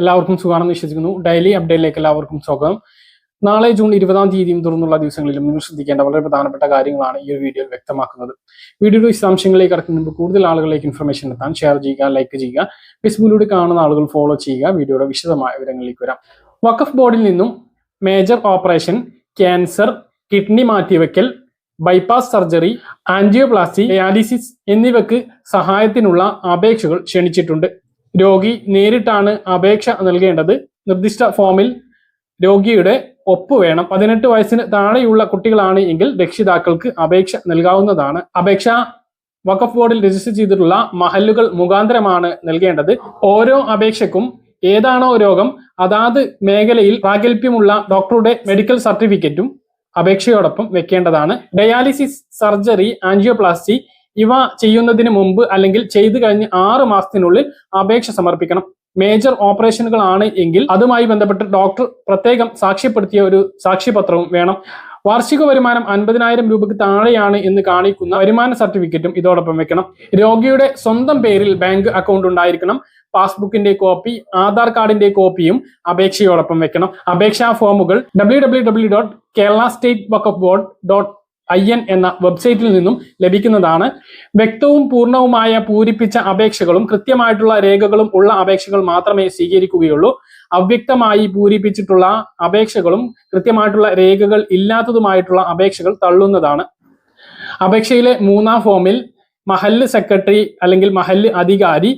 എല്ലാവർക്കും സുഖമാണെന്ന് വിശ്വസിക്കുന്നു. ഡെയിലി അപ്ഡേറ്റിലേക്ക് എല്ലാവർക്കും സ്വാഗതം. നാളെ ജൂൺ ഇരുപതാം തീയതിയും തുടർന്നുള്ള ദിവസങ്ങളിലും നിങ്ങൾ ശ്രദ്ധിക്കേണ്ട വളരെ പ്രധാനപ്പെട്ട കാര്യങ്ങളാണ് ഈ ഒരു വീഡിയോയിൽ വ്യക്തമാക്കുന്നത്. വീഡിയോയുടെ വിശദാംശങ്ങളിലേക്ക് കടക്കുന്ന മുമ്പ് കൂടുതൽ ആളുകളിലേക്ക് ഇൻഫർമേഷൻ എത്താൻ ഷെയർ ചെയ്യുക ലൈക്ക് ചെയ്യുക ഫേസ്ബുക്കിലൂടെ കാണുന്ന ആളുകൾ ഫോളോ ചെയ്യുക വീഡിയോയുടെ വിശദമായ വിവരങ്ങളിലേക്ക് വരാം. വഖഫ് ബോർഡിൽ നിന്നും മേജർ ഓപ്പറേഷൻ ക്യാൻസർ കിഡ്നി മാറ്റിവെക്കൽ ബൈപ്പാസ് സർജറി ആൻജിയോപ്ലാസ്റ്റി ഡയാലിസിസ് എന്നിവയ്ക്ക് സഹായത്തിനുള്ള അപേക്ഷകൾ ക്ഷണിച്ചിട്ടുണ്ട്. രോഗി നേരിട്ടാണ് അപേക്ഷ നൽകേണ്ടത്. നിർദ്ദിഷ്ട ഫോമിൽ രോഗിയുടെ ഒപ്പ് വേണം. പതിനെട്ട് വയസ്സിന് താഴെയുള്ള കുട്ടികളാണ് എങ്കിൽ രക്ഷിതാക്കൾക്ക് അപേക്ഷ നൽകാവുന്നതാണ്. അപേക്ഷ വഖഫ് ബോർഡിൽ രജിസ്റ്റർ ചെയ്തിട്ടുള്ള മഹല്ലുകൾ മുഖാന്തരമാണ് നൽകേണ്ടത്. ഓരോ അപേക്ഷക്കും ഏതാണോ രോഗം അതാത് മേഖലയിൽ പ്രാഗൽഭ്യമുള്ള ഡോക്ടറുടെ മെഡിക്കൽ സർട്ടിഫിക്കറ്റും അപേക്ഷയോടൊപ്പം വെക്കേണ്ടതാണ്. ഡയാലിസിസ് സർജറി ആൻജിയോപ്ലാസ്റ്റി ഇവ ചെയ്യുന്നതിന് മുമ്പ് അല്ലെങ്കിൽ ചെയ്തു കഴിഞ്ഞ് ആറ് മാസത്തിനുള്ളിൽ അപേക്ഷ സമർപ്പിക്കണം. മേജർ ഓപ്പറേഷനുകളാണ് എങ്കിൽ അതുമായി ബന്ധപ്പെട്ട് ഡോക്ടർ പ്രത്യേകം സാക്ഷ്യപ്പെടുത്തിയ ഒരു സാക്ഷ്യപത്രവും വേണം. വാർഷിക വരുമാനം അൻപതിനായിരം രൂപയ്ക്ക് താഴെയാണ് എന്ന് കാണിക്കുന്ന വരുമാന സർട്ടിഫിക്കറ്റും ഇതോടൊപ്പം വെക്കണം. രോഗിയുടെ സ്വന്തം പേരിൽ ബാങ്ക് അക്കൗണ്ട് ഉണ്ടായിരിക്കണം. പാസ്ബുക്കിന്റെ കോപ്പി ആധാർ കാർഡിന്റെ കോപ്പിയും അപേക്ഷയോടൊപ്പം വെക്കണം. അപേക്ഷാ ഫോമുകൾ W W W dot Kerala state Waqf board dot I N എന്ന വെബ്സൈറ്റിൽ നിന്നും ലഭിക്കുന്നതാണ്. വ്യക്തവും പൂർണവുമായ പൂരിപ്പിച്ച അപേക്ഷകളും കൃത്യമായിട്ടുള്ള രേഖകളും ഉള്ള അപേക്ഷകൾ മാത്രമേ സ്വീകരിക്കുകയുള്ളൂ. അവ്യക്തമായി പൂരിപ്പിച്ചിട്ടുള്ള അപേക്ഷകളും കൃത്യമായിട്ടുള്ള രേഖകൾ ഇല്ലാത്തതുമായിട്ടുള്ള അപേക്ഷകൾ തള്ളുന്നതാണ്. അപേക്ഷയിലെ മൂന്നാം ഫോമിൽ മഹല്ല് സെക്രട്ടറി അല്ലെങ്കിൽ മഹല്ല് അധികാരി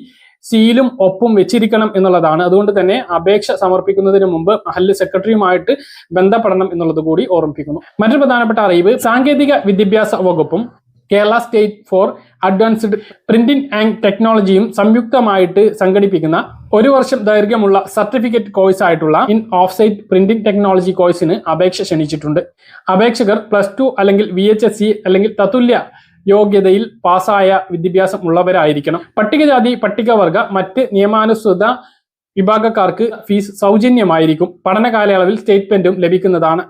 സീലും ഒപ്പും വെച്ചിരിക്കണം എന്നുള്ളതാണ്. അതുകൊണ്ട് തന്നെ അപേക്ഷ സമർപ്പിക്കുന്നതിന് മുമ്പ് മഹല്ല് സെക്രട്ടറിയുമായിട്ട് ബന്ധപ്പെടണം എന്നുള്ളത് കൂടി ഓർമ്മിപ്പിക്കുന്നു. മറ്റൊരു പ്രധാനപ്പെട്ട അറിയിപ്പ് സാങ്കേതിക വിദ്യാഭ്യാസ വകുപ്പും Kerala state for advanced printing and ടെക്നോളജിയും സംയുക്തമായിട്ട് സംഘടിപ്പിക്കുന്ന ഒരു വർഷം ദൈർഘ്യമുള്ള സർട്ടിഫിക്കറ്റ് കോഴ്സ് ആയിട്ടുള്ള in offset printing technology കോഴ്സിന് അപേക്ഷ ക്ഷണിച്ചിട്ടുണ്ട്. അപേക്ഷകർ പ്ലസ് ടു അല്ലെങ്കിൽ വി അല്ലെങ്കിൽ തത്തുല്യ യോഗ്യതയിൽ പാസ്സായ വിദ്യാഭ്യാസം ഉള്ളവരായിരിക്കണം പട്ടികജാതി പട്ടികവർഗ മറ്റ് നിയമാനുസൃത വിഭാഗക്കാർക്ക് ഫീസ് സൗജന്യമായിരിക്കും. പഠന കാലയളവിൽ സ്റ്റേറ്റ്മെന്റും ലഭിക്കുന്നതാണ്.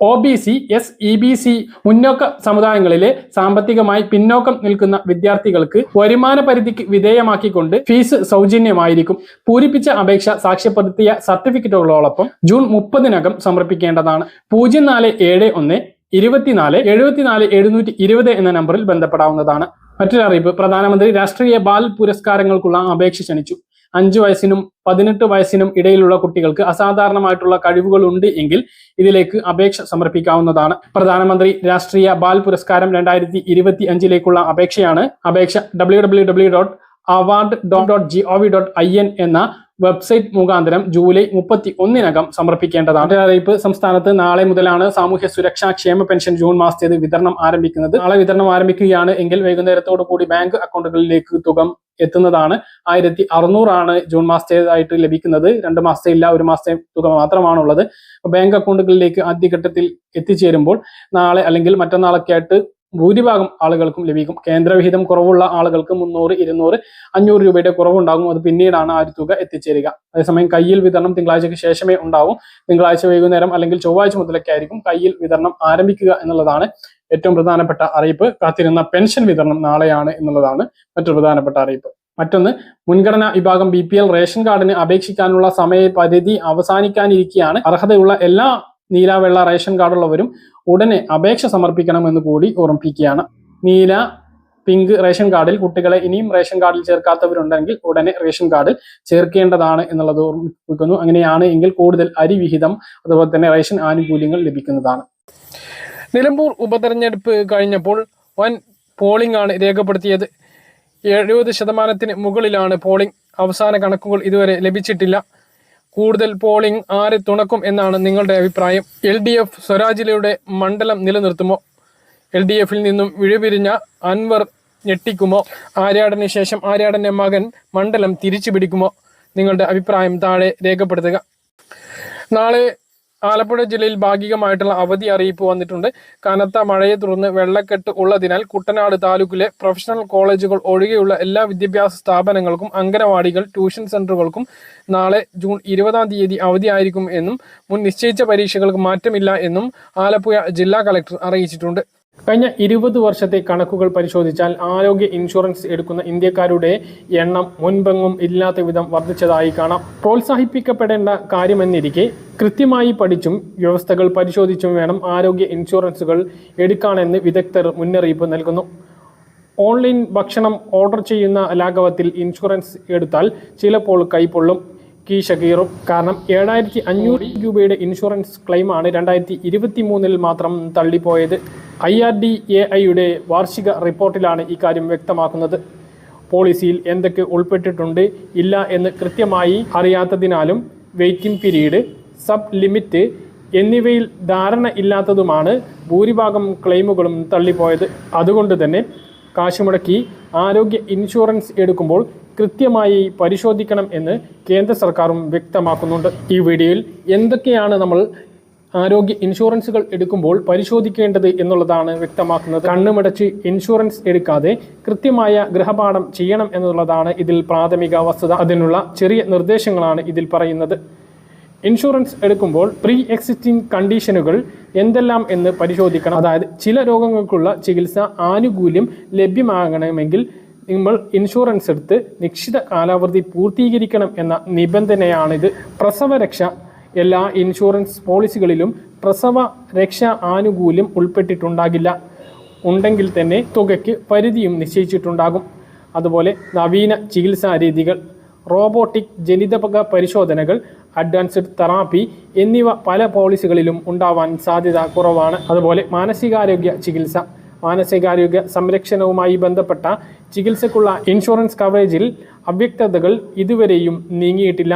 O B C S E B C മുന്നോക്ക സമുദായങ്ങളിലെ സാമ്പത്തികമായി പിന്നോക്കം നിൽക്കുന്ന വിദ്യാർത്ഥികൾക്ക് വരുമാന പരിധിക്ക് വിധേയമാക്കിക്കൊണ്ട് ഫീസ് സൗജന്യമായിരിക്കും. പൂരിപ്പിച്ച അപേക്ഷ സാക്ഷ്യപ്പെടുത്തിയ സർട്ടിഫിക്കറ്റുകളോടൊപ്പം ജൂൺ മുപ്പതിനകം സമർപ്പിക്കേണ്ടതാണ്. പൂജ്യം നാല് ഏഴ് ഒന്ന് ഇരുപത്തിനാല് എഴുപത്തിനാല് എഴുന്നൂറ്റി ഇരുപത് എന്ന നമ്പറിൽ ബന്ധപ്പെടാവുന്നതാണ്. മറ്റൊരറിയിപ്പ് പ്രധാനമന്ത്രി രാഷ്ട്രീയ ബാൽ പുരസ്കാരങ്ങൾക്കുള്ള അപേക്ഷ ക്ഷണിച്ചു. അഞ്ചു വയസ്സിനും പതിനെട്ട് വയസ്സിനും ഇടയിലുള്ള കുട്ടികൾക്ക് അസാധാരണമായിട്ടുള്ള കഴിവുകൾ ഉണ്ട് എങ്കിൽ ഇതിലേക്ക് അപേക്ഷ സമർപ്പിക്കാവുന്നതാണ്. പ്രധാനമന്ത്രി രാഷ്ട്രീയ ബാൽ പുരസ്കാരം രണ്ടായിരത്തി ഇരുപത്തി അഞ്ചിലേക്കുള്ള അപേക്ഷയാണ്. അപേക്ഷ W W W dot award dot dot G O V dot I N എന്ന വെബ്സൈറ്റ് മുഖാന്തരം ജൂലൈ മുപ്പത്തി ഒന്നിനകം സമർപ്പിക്കേണ്ടതാണ് അറിയിപ്പ് സംസ്ഥാനത്ത് നാളെ മുതലാണ് സാമൂഹ്യ സുരക്ഷാ ക്ഷേമ പെൻഷൻ ജൂൺ മാസത്തേത് വിതരണം ആരംഭിക്കുന്നത്. നാളെ വിതരണം ആരംഭിക്കുകയാണ് എങ്കിൽ വൈകുന്നേരത്തോടു കൂടി ബാങ്ക് അക്കൗണ്ടുകളിലേക്ക് തുക എത്തുന്നതാണ്. ആയിരത്തി അറുന്നൂറാണ് ജൂൺ മാസത്തേതായിട്ട് ലഭിക്കുന്നത്. രണ്ട് മാസത്തെ ഇല്ല ഒരു മാസത്തെ തുക മാത്രമാണുള്ളത്. ബാങ്ക് അക്കൗണ്ടുകളിലേക്ക് ആദ്യഘട്ടത്തിൽ എത്തിച്ചേരുമ്പോൾ നാളെ അല്ലെങ്കിൽ മറ്റന്നാളൊക്കെ ആയിട്ട് ഭൂരിഭാഗം ആളുകൾക്കും ലഭിക്കും. കേന്ദ്രവിഹിതം കുറവുള്ള ആളുകൾക്ക് മുന്നൂറ് ഇരുന്നൂറ് അഞ്ഞൂറ് രൂപയുടെ കുറവുണ്ടാകും. അത് പിന്നീടാണ് ആ ഒരു തുക എത്തിച്ചേരുക. അതേസമയം കയ്യിൽ വിതരണം തിങ്കളാഴ്ചയ്ക്ക് ശേഷമേ ഉണ്ടാവും. തിങ്കളാഴ്ച വൈകുന്നേരം അല്ലെങ്കിൽ ചൊവ്വാഴ്ച മുതലൊക്കെ ആയിരിക്കും കയ്യിൽ വിതരണം ആരംഭിക്കുക എന്നുള്ളതാണ് ഏറ്റവും പ്രധാനപ്പെട്ട അറിയിപ്പ്. കാത്തിരുന്ന പെൻഷൻ വിതരണം നാളെയാണ് എന്നുള്ളതാണ് മറ്റൊരു പ്രധാനപ്പെട്ട അറിയിപ്പ്. മറ്റൊന്ന് മുൻഗണനാ വിഭാഗം ബി പി എൽ റേഷൻ കാർഡിന് അപേക്ഷിക്കാനുള്ള സമയപരിധി അവസാനിക്കാനിരിക്കെയാണ്. അർഹതയുള്ള എല്ലാ നീല വെള്ള റേഷൻ കാർഡുള്ളവരും ഉടനെ അപേക്ഷ സമർപ്പിക്കണമെന്ന് കൂടി ഓർമ്മിപ്പിക്കുകയാണ്. നീല പിങ്ക് റേഷൻ കാർഡിൽ കുട്ടികളെ ഇനിയും റേഷൻ കാർഡിൽ ചേർക്കാത്തവരുണ്ടെങ്കിൽ ഉടനെ റേഷൻ കാർഡിൽ ചേർക്കേണ്ടതാണ് എന്നുള്ളത് ഓർമ്മിപ്പിക്കുന്നു അങ്ങനെയാണ് എങ്കിൽ കൂടുതൽ അരി വിഹിതം അതുപോലെ തന്നെ റേഷൻ ആനുകൂല്യങ്ങൾ ലഭിക്കുന്നതാണ്. നിലമ്പൂർ ഉപതെരഞ്ഞെടുപ്പ് കഴിഞ്ഞപ്പോൾ വൻ പോളിംഗ് ആണ് രേഖപ്പെടുത്തിയത്. എഴുപത് ശതമാനത്തിന് മുകളിലാണ് പോളിംഗ് അവസാന കണക്കുകൾ ഇതുവരെ ലഭിച്ചിട്ടില്ല. കൂടുതൽ പോളിംഗ് ആരെ തുണക്കും എന്നാണ് നിങ്ങളുടെ അഭിപ്രായം? എൽ ഡി എഫ് സ്വരാജിലയുടെ മണ്ഡലം നിലനിർത്തുമോ? എൽ ഡി എഫിൽ നിന്നും വിഴുപിരിഞ്ഞ അൻവർ ഞെട്ടിക്കുമോ? ആര്യാടന് ശേഷം ആര്യാടന്റെ മകൻ മണ്ഡലം തിരിച്ചു പിടിക്കുമോ നിങ്ങളുടെ അഭിപ്രായം താഴെ രേഖപ്പെടുത്തുക. നാളെ ആലപ്പുഴ ജില്ലയിൽ ഭാഗികമായിട്ടുള്ള അവധി അറിയിപ്പ് വന്നിട്ടുണ്ട്. കനത്ത മഴയെ തുടർന്ന് വെള്ളക്കെട്ട് ഉള്ളതിനാൽ കുട്ടനാട് താലൂക്കിലെ പ്രൊഫഷണൽ കോളേജുകൾ ഒഴികെയുള്ള എല്ലാ വിദ്യാഭ്യാസ സ്ഥാപനങ്ങൾക്കും അംഗനവാടികൾ ട്യൂഷൻ സെന്ററുകൾക്കും നാളെ ജൂൺ ഇരുപതാം തീയതി അവധിയായിരിക്കും എന്നും മുൻ നിശ്ചയിച്ച പരീക്ഷകൾക്ക് മാറ്റമില്ല എന്നും ആലപ്പുഴ ജില്ലാ കളക്ടർ അറിയിച്ചിട്ടുണ്ട്. കഴിഞ്ഞ ഇരുപത് വർഷത്തെ കണക്കുകൾ പരിശോധിച്ചാൽ ആരോഗ്യ ഇൻഷുറൻസ് എടുക്കുന്ന ഇന്ത്യക്കാരുടെ എണ്ണം മുൻപെങ്ങും ഇല്ലാത്ത വിധം വർദ്ധിച്ചതായി കാണാം. പ്രോത്സാഹിപ്പിക്കപ്പെടേണ്ട കാര്യമെന്നിരിക്കെ കൃത്യമായി പഠിച്ചും വ്യവസ്ഥകൾ പരിശോധിച്ചും വേണം ആരോഗ്യ ഇൻഷുറൻസുകൾ എടുക്കാനെന്ന് വിദഗ്ധർ മുന്നറിയിപ്പ് നൽകുന്നു. ഓൺലൈൻ ഭക്ഷണം ഓർഡർ ചെയ്യുന്ന ലാഘവത്തിൽ ഇൻഷുറൻസ് എടുത്താൽ ചിലപ്പോൾ കൈപ്പൊള്ളും കീശ ഷകീറും കാരണം ഏഴായിരത്തി അഞ്ഞൂറ് രൂപയുടെ ഇൻഷുറൻസ് ക്ലെയിമാണ് രണ്ടായിരത്തി ഇരുപത്തി മൂന്നിൽ മാത്രം തള്ളിപ്പോയത്. ഐ ആർ ഡി എ ഐയുടെ വാർഷിക റിപ്പോർട്ടിലാണ് ഇക്കാര്യം വ്യക്തമാക്കുന്നത്. പോളിസിയിൽ എന്തൊക്കെ ഉൾപ്പെട്ടിട്ടുണ്ട് ഇല്ല എന്ന് കൃത്യമായി അറിയാത്തതിനാലും വെയിറ്റിംഗ് പീരീഡ് സബ് ലിമിറ്റ് എന്നിവയിൽ ധാരണ ഇല്ലാത്തതുമാണ് ഭൂരിഭാഗം ക്ലെയിമുകളും തള്ളിപ്പോയത്. അതുകൊണ്ട് തന്നെ കാശ് മുടക്കി ആരോഗ്യ ഇൻഷുറൻസ് എടുക്കുമ്പോൾ കൃത്യമായി പരിശോധിക്കണം എന്ന് കേന്ദ്ര സർക്കാരും വ്യക്തമാക്കുന്നുണ്ട്. ഈ വീഡിയോയിൽ എന്തൊക്കെയാണ് നമ്മൾ ആരോഗ്യ ഇൻഷുറൻസുകൾ എടുക്കുമ്പോൾ പരിശോധിക്കേണ്ടത് എന്നുള്ളതാണ് വ്യക്തമാക്കുന്നത്. കണ്ണുമടച്ച് ഇൻഷുറൻസ് എടുക്കാതെ കൃത്യമായ ഗൃഹപാഠം ചെയ്യണം എന്നുള്ളതാണ് ഇതിൽ പ്രാഥമിക വസ്തുത. അതിനുള്ള ചെറിയ നിർദ്ദേശങ്ങളാണ് ഇതിൽ പറയുന്നത്. ഇൻഷുറൻസ് എടുക്കുമ്പോൾ പ്രീ എക്സിസ്റ്റിംഗ് കണ്ടീഷനുകൾ എന്തെല്ലാം എന്ന് പരിശോധിക്കണം. അതായത് ചില രോഗങ്ങൾക്കുള്ള ചികിത്സ ആനുകൂല്യം ലഭ്യമാകണമെങ്കിൽ നിങ്ങൾ ഇൻഷുറൻസ് എടുത്ത് നിശ്ചിത കാലാവധി പൂർത്തീകരിക്കണം എന്ന നിബന്ധനയാണിത്. പ്രസവരക്ഷ എല്ലാ ഇൻഷുറൻസ് പോളിസികളിലും പ്രസവ രക്ഷ ആനുകൂല്യം ഉൾപ്പെട്ടിട്ടുണ്ടാകില്ല. ഉണ്ടെങ്കിൽ തന്നെ തുകയ്ക്ക് പരിധിയും നിശ്ചയിച്ചിട്ടുണ്ടാകും. അതുപോലെ നവീന ചികിത്സാ രീതികൾ റോബോട്ടിക് ജനിതക പരിശോധനകൾ അഡ്വാൻസ്ഡ് തെറാപ്പി എന്നിവ പല പോളിസികളിലും ഉണ്ടാവാൻ സാധ്യത കുറവാണ്. അതുപോലെ മാനസികാരോഗ്യ ചികിത്സ മാനസികാരോഗ്യ സംരക്ഷണവുമായി ബന്ധപ്പെട്ട ചികിത്സക്കുള്ള ഇൻഷുറൻസ് കവറേജിൽ അവ്യക്തതകൾ ഇതുവരെയും നീങ്ങിയിട്ടില്ല.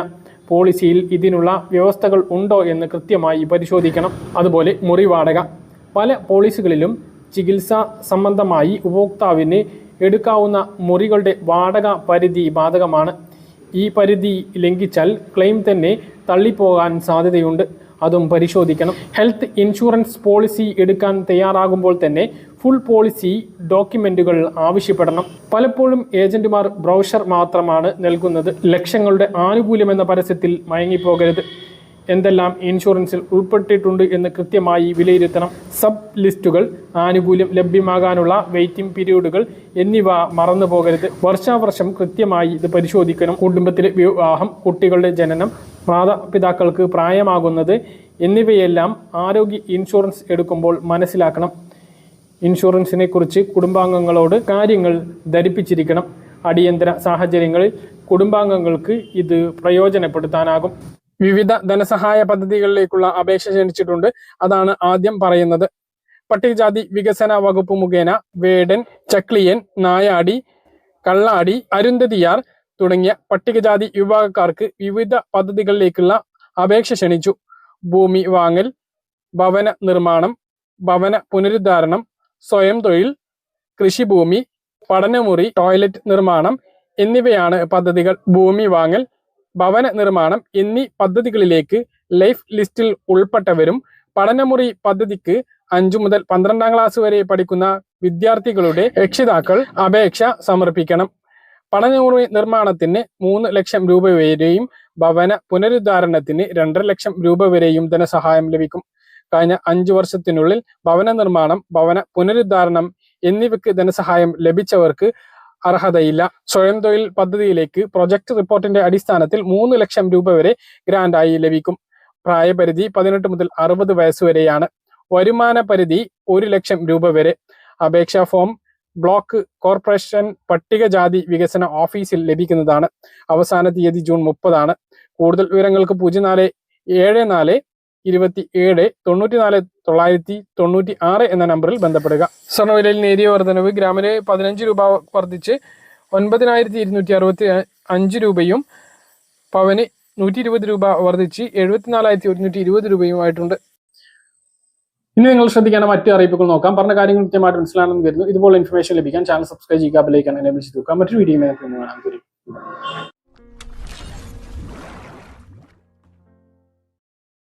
പോളിസിയിൽ ഇതിനുള്ള വ്യവസ്ഥകൾ ഉണ്ടോ എന്ന് കൃത്യമായി പരിശോധിക്കണം. അതുപോലെ മുറി വാടക. പല പോളിസികളിലും ചികിത്സ സംബന്ധമായി ഉപഭോക്താവിന് എടുക്കാവുന്ന മുറികളുടെ വാടക പരിധി ബാധകമാണ്. ഈ പരിധി ലംഘിച്ചാൽ ക്ലെയിം തന്നെ തള്ളിപ്പോകാൻ സാധ്യതയുണ്ട്. അതും പരിശോധിക്കണം. ഹെൽത്ത് ഇൻഷുറൻസ് പോളിസി എടുക്കാൻ തയ്യാറാകുമ്പോൾ തന്നെ ഫുൾ പോളിസി ഡോക്യുമെന്റുകൾ ആവശ്യപ്പെടണം. പലപ്പോഴും ഏജന്റുമാർ ബ്രൗഷർ മാത്രമാണ് നൽകുന്നത്. ലക്ഷങ്ങളുടെ ആനുകൂല്യം എന്ന പരസ്യത്തിൽ മയങ്ങിപ്പോകരുത്. എന്തെല്ലാം ഇൻഷുറൻസിൽ ഉൾപ്പെട്ടിട്ടുണ്ട് എന്ന് കൃത്യമായി വിലയിരുത്തണം. സബ് ലിസ്റ്റുകൾ ആനുകൂല്യം ലഭ്യമാകാനുള്ള വെയിറ്റിംഗ് പീരീഡുകൾ എന്നിവ മറന്നു പോകരുത്. വർഷാവർഷം കൃത്യമായി ഇത് പരിശോധിക്കണം. കുടുംബത്തിലെ വിവാഹം കുട്ടികളുടെ ജനനം മാതാപിതാക്കൾക്ക് പ്രായമാകുന്നത് എന്നിവയെല്ലാം ആരോഗ്യ ഇൻഷുറൻസ് എടുക്കുമ്പോൾ മനസ്സിലാക്കണം. ഇൻഷുറൻസിനെ കുറിച്ച് കുടുംബാംഗങ്ങളോട് കാര്യങ്ങൾ ധരിപ്പിച്ചിരിക്കണം. അടിയന്തര സാഹചര്യങ്ങളിൽ കുടുംബാംഗങ്ങൾക്ക് ഇത് പ്രയോജനപ്പെടുത്താനാകും. വിവിധ ധനസഹായ പദ്ധതികളിലേക്കുള്ള അപേക്ഷ ക്ഷണിച്ചിട്ടുണ്ട്. അതാണ് ആദ്യം പറയുന്നത്. പട്ടികജാതി വികസന വകുപ്പ് മുഖേന വേടൻ ചക്ലിയൻ നായാടി കള്ളാടി അരുന്ധതിയാർ തുടങ്ങിയ പട്ടികജാതി വിഭാഗക്കാർക്ക് വിവിധ പദ്ധതികളിലേക്കുള്ള അപേക്ഷ ക്ഷണിച്ചു. ഭൂമി വാങ്ങൽ ഭവന നിർമ്മാണം ഭവന പുനരുദ്ധാരണം സ്വയം തൊഴിൽ കൃഷിഭൂമി പഠനമുറി ടോയ്ലറ്റ് നിർമ്മാണം എന്നിവയാണ് പദ്ധതികൾ. ഭൂമി വാങ്ങൽ ഭവന നിർമ്മാണം എന്നീ പദ്ധതികളിലേക്ക് ലൈഫ് ലിസ്റ്റിൽ ഉൾപ്പെട്ടവരും പഠനമുറി പദ്ധതിക്ക് അഞ്ചു മുതൽ പന്ത്രണ്ടാം ക്ലാസ് വരെ പഠിക്കുന്ന വിദ്യാർത്ഥികളുടെ രക്ഷിതാക്കൾ അപേക്ഷ സമർപ്പിക്കണം. പഠനമുറി നിർമ്മാണത്തിന് മൂന്ന് ലക്ഷം രൂപ വരെയും ഭവന പുനരുദ്ധാരണത്തിന് രണ്ടര ലക്ഷം രൂപ വരെയും ധനസഹായം ലഭിക്കും. കഴിഞ്ഞ അഞ്ചു വർഷത്തിനുള്ളിൽ ഭവന നിർമ്മാണം ഭവന പുനരുദ്ധാരണം എന്നിവയ്ക്ക് ധനസഹായം ലഭിച്ചവർക്ക് അർഹതയില്ല. സ്വയം തൊഴിൽ പദ്ധതിയിലേക്ക് പ്രൊജക്ട് റിപ്പോർട്ടിന്റെ അടിസ്ഥാനത്തിൽ മൂന്ന് ലക്ഷം രൂപ വരെ ഗ്രാന്റായി ലഭിക്കും. പ്രായപരിധി പതിനെട്ട് മുതൽ അറുപത് വയസ്സ് വരെയാണ്. വരുമാന പരിധി ഒരു ലക്ഷം രൂപ വരെ. അപേക്ഷാ ഫോം ബ്ലോക്ക് കോർപ്പറേഷൻ പട്ടികജാതി വികസന ഓഫീസിൽ ലഭിക്കുന്നതാണ്. അവസാന തീയതി ജൂൺ മുപ്പതാണ്. കൂടുതൽ വിവരങ്ങൾക്ക് പൂജ്യം നാല് ഏഴ് നാല് ഇരുപത്തി ഏഴ് തൊണ്ണൂറ്റി നാല് തൊള്ളായിരത്തി തൊണ്ണൂറ്റി ആറ് എന്ന നമ്പറിൽ ബന്ധപ്പെടുക. സ്വർണവിലയിൽ നേരിയ വർധനവ് ഗ്രാമിന് പതിനഞ്ച് രൂപ വർദ്ധിച്ച് ഒൻപതിനായിരത്തി ഇരുന്നൂറ്റി അറുപത്തി അഞ്ച് രൂപയും പവന് നൂറ്റി ഇരുപത് രൂപ വർദ്ധിച്ച് എഴുപത്തിനാലായിരത്തി ഒരുന്നൂറ്റി ഇരുപത് രൂപയുമായിട്ടുണ്ട് ഇനി നിങ്ങൾ ശ്രദ്ധിക്കേണ്ട മറ്റു അറിയിപ്പുകൾ നോക്കാം. പറഞ്ഞ കാര്യങ്ങൾ കൃത്യമായിട്ട് മനസ്സിലാണെന്ന് വരുന്നു ഇതുപോലെ ഇൻഫർമേഷൻ ലഭിക്കാൻ ചാനൽ സബ്സ്ക്രൈബ് ചെയ്യുക ബെലൈക്കാൻ എനേബിൾ വിളിച്ചു നോക്കാം മറ്റൊരു വീഡിയോ കാണാൻ